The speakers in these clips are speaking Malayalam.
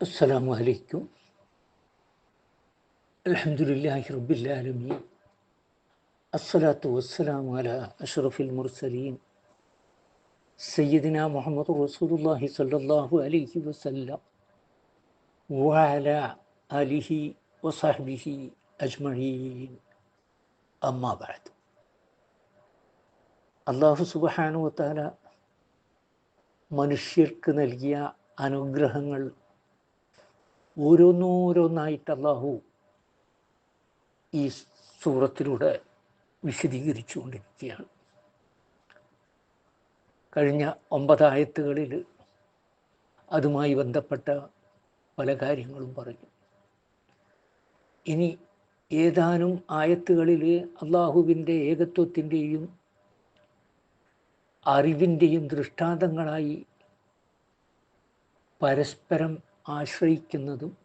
السلام عليكم الحمد لله رب العالمين الصلاة والسلام على أشرف المرسلين سيدنا محمد رسول الله صلى الله عليه وسلم وعلى آله وصحبه أجمعين أما بعد അള്ളാഹു സുബഹാനു താല മനുഷ്യർക്ക് നൽകിയ അനുഗ്രഹങ്ങൾ ഓരോന്നോരോന്നായിട്ട് അള്ളാഹു ഈ സൂറത്തിലൂടെ വിശദീകരിച്ചുകൊണ്ടിരിക്കുകയാണ്. കഴിഞ്ഞ ഒമ്പതായത്തുകളിൽ അതുമായി ബന്ധപ്പെട്ട പല കാര്യങ്ങളും പറഞ്ഞു. ഇനി ഏതാനും ആയത്തുകളിൽ അള്ളാഹുവിന്റെ ഏകത്വത്തിന്റെയും അറിവിന്റെയും ദൃഷ്ടാന്തങ്ങളായി പരസ്പരം ആശ്രയിക്കുന്നതും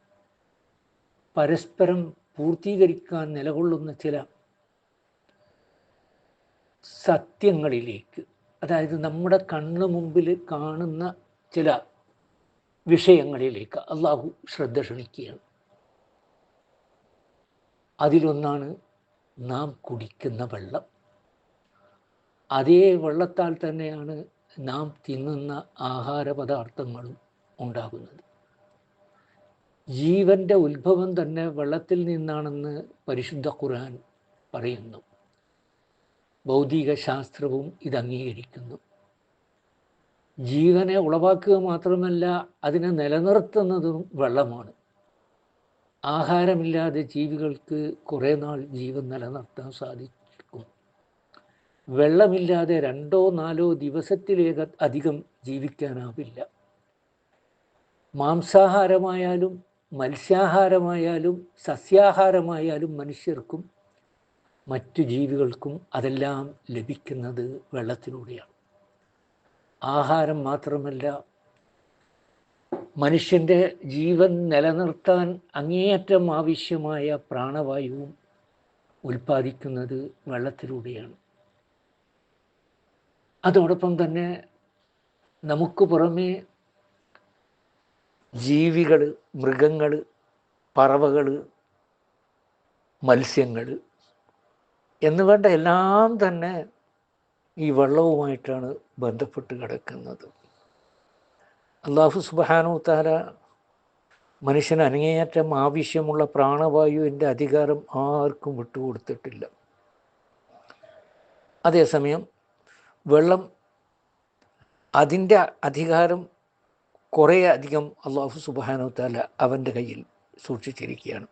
പരസ്പരം പൂർത്തീകരിക്കാൻ നിലകൊള്ളുന്ന ചില സത്യങ്ങളിലേക്ക് അതായത് നമ്മുടെ കണ്ണു മുമ്പിൽ കാണുന്ന ചില വിഷയങ്ങളിലേക്ക് അള്ളാഹു ശ്രദ്ധ ക്ഷണിക്കുകയാണ്. അതിലൊന്നാണ് നാം കുടിക്കുന്ന വെള്ളം. അതേ വെള്ളത്താൽ തന്നെയാണ് നാം തിന്നുന്ന ആഹാര പദാർത്ഥങ്ങളും ഉണ്ടാകുന്നത്. ജീവന്റെ ഉത്ഭവം തന്നെ വെള്ളത്തിൽ നിന്നാണെന്ന് പരിശുദ്ധ ഖുർആൻ പറയുന്നു. ഭൗതിക ശാസ്ത്രവും ഇത് അംഗീകരിക്കുന്നു. ജീവനെ ഉളവാക്കുക മാത്രമല്ല അതിനെ നിലനിർത്തുന്നതും വെള്ളമാണ്. ആഹാരമില്ലാതെ ജീവികൾക്ക് കുറേ നാൾ ജീവൻ നിലനിർത്താൻ സാധിക്കും. വെള്ളമില്ലാതെ രണ്ടോ നാലോ ദിവസത്തിലേക അധികം ജീവിക്കാനാവില്ല. മാംസാഹാരമായാലും മത്സ്യാഹാരമായാലും സസ്യാഹാരമായാലും മനുഷ്യർക്കും മറ്റു ജീവികൾക്കും അതെല്ലാം ലഭിക്കുന്നത് വെള്ളത്തിലൂടെയാണ്. ആഹാരം മാത്രമല്ല മനുഷ്യന്റെ ജീവൻ നിലനിർത്താൻ അങ്ങേയറ്റം ആവശ്യമായ പ്രാണവായുവും ഉൽപ്പാദിക്കുന്നത് വെള്ളത്തിലൂടെയാണ്. അതോടൊപ്പം തന്നെ നമുക്ക് പുറമേ ജീവികൾ മൃഗങ്ങൾ പറവകൾ മത്സ്യങ്ങൾ എന്ന് വേണ്ട എല്ലാം തന്നെ ഈ വെള്ളവുമായിട്ടാണ് ബന്ധപ്പെട്ട് കിടക്കുന്നത്. അള്ളാഹു സുബാനു താര മനുഷ്യന് അനങ്ങേയറ്റം ആവശ്യമുള്ള പ്രാണവായുവിന്റെ അധികാരം ആർക്കും വിട്ടുകൊടുത്തിട്ടില്ല. അതേസമയം വെള്ളം അതിന്റെ അധികാരം കുറേ അധികം അള്ളാഹു സുബാനു താല അവന്റെ കയ്യിൽ സൂക്ഷിച്ചിരിക്കുകയാണ്.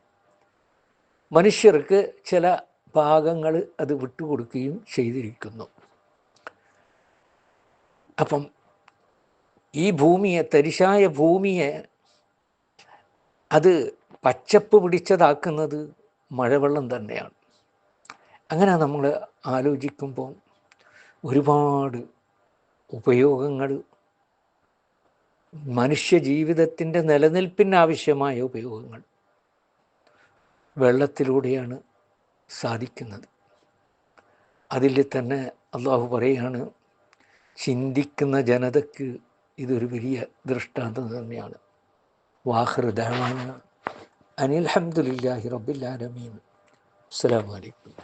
മനുഷ്യർക്ക് ചില ഭാഗങ്ങൾ അത് വിട്ടുകൊടുക്കുകയും ചെയ്തിരിക്കുന്നു. അപ്പം ഈ ഭൂമിയെ തരിശായ ഭൂമിയെ അത് പച്ചപ്പ് പിടിച്ചതാക്കുന്നത് മഴവെള്ളം തന്നെയാണ്. അങ്ങനെ നമ്മൾ ആലോചിക്കുമ്പോൾ ഒരുപാട് ഉപയോഗങ്ങൾ മനുഷ്യ ജീവിതത്തിന്റെ നിലനിൽപ്പിനാവശ്യമായ ഉപയോഗങ്ങൾ വെള്ളത്തിലൂടെയാണ് സാധിക്കുന്നത്. അതിൽ തന്നെ അള്ളാഹു പറയാണ് ചിന്തിക്കുന്ന ജനതയ്ക്ക് ഇതൊരു വലിയ ദൃഷ്ടാന്തം തന്നെയാണ്. വാഹൃദാന അനിൽ അഹമ്മദില്ലാഹി റബ്ബിൽ ആലമീൻ. അസ്സലാമു അലൈക്കും.